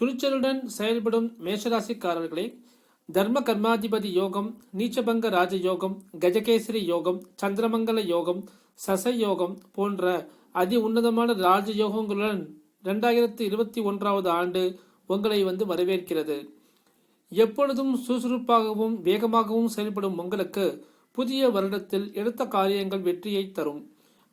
துணிச்சலுடன் செயல்படும் மேஷராசிக்காரர்களே தர்ம கர்மாதிபதி யோகம் நீச்சபங்க ராஜ யோகம் கஜகேசரி யோகம் சந்திரமங்கல யோகம் சச யோகம் போன்ற அதி உன்னதமான ராஜ யோகங்களுடன் ரெண்டாயிரத்தி இருபத்தி ஒன்றாவது ஆண்டு உங்களை வந்து வரவேற்கிறது. எப்பொழுதும் சுறுசுறுப்பாகவும் வேகமாகவும் செயல்படும் உங்களுக்கு புதிய வருடத்தில் எடுத்த காரியங்கள் வெற்றியை தரும்.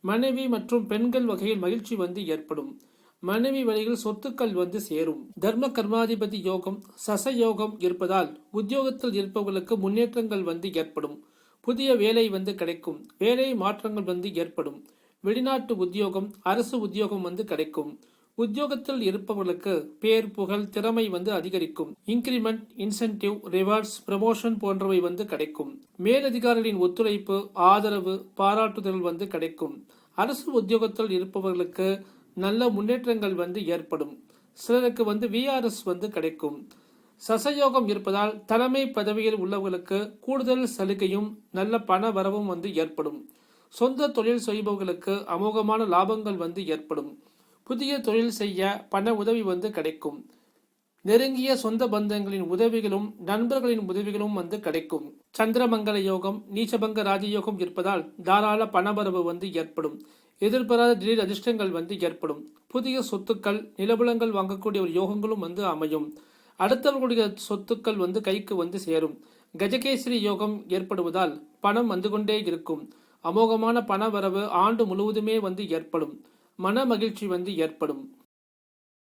மனைவி மற்றும் பெண்கள் வகையில் மகிழ்ச்சி வந்து ஏற்படும். மனைவி வழியில் சொத்துக்கள் வந்து சேரும். தர்ம கர்மாதிபதி யோகம் சச யோகம் இருப்பதால் உத்தியோகத்தில் இருப்பவர்களுக்கு முன்னேற்றங்கள் வந்து ஏற்படும். புதிய வேலை வந்து கிடைக்கும். வேலை மாற்றங்கள் வந்து ஏற்படும். வெளிநாட்டு உத்தியோகம் அரசு உத்தியோகம் வந்து கிடைக்கும். உத்தியோகத்தில் இருப்பவர்களுக்கு பேர் புகழ் திறமை வந்து அதிகரிக்கும். இன்கிரிமெண்ட் இன்சென்டிவ் ரிவார்ட்ஸ் ப்ரமோஷன் போன்றவை வந்து கிடைக்கும். மேலதிகாரிகளின் ஒத்துழைப்பு ஆதரவு பாராட்டுதல் வந்து கிடைக்கும். அரசு உத்தியோகத்தில் இருப்பவர்களுக்கு நல்ல முன்னேற்றங்கள் வந்து ஏற்படும். சிலருக்கு வந்து விஆர்எஸ் வந்து கிடைக்கும். சசயோகம் இருப்பதால் தலைமை பதவியில் உள்ளவர்களுக்கு கூடுதல் சலுகையும் நல்ல பண வரவும் வந்து ஏற்படும். சொந்த தொழில் செய்பவர்களுக்கு அமோகமான லாபங்கள் வந்து ஏற்படும். புதிய தொழில் செய்ய பண உதவி வந்து கிடைக்கும். நெருங்கிய சொந்த பந்தங்களின் உதவிகளும் நண்பர்களின் உதவிகளும் வந்து கிடைக்கும். சந்திரமங்கல யோகம் நீச்சபங்க ராஜயோகம் இருப்பதால் தாராள பணவரவு வந்து ஏற்படும். எதிர்பாராத திடீர் அதிர்ஷ்டங்கள் வந்து ஏற்படும். புதிய சொத்துக்கள் நிலபுலங்கள் வாங்கக்கூடிய ஒரு யோகங்களும் வந்து அமையும். அடுத்தவர்களுடைய சொத்துக்கள் வந்து கைக்கு வந்து சேரும். கஜகேசரி யோகம் ஏற்படுவதால் பணம் வந்து கொண்டே இருக்கும். அமோகமான பண வரவு ஆண்டு முழுவதுமே வந்து ஏற்படும். மன மகிழ்ச்சி வந்து ஏற்படும்.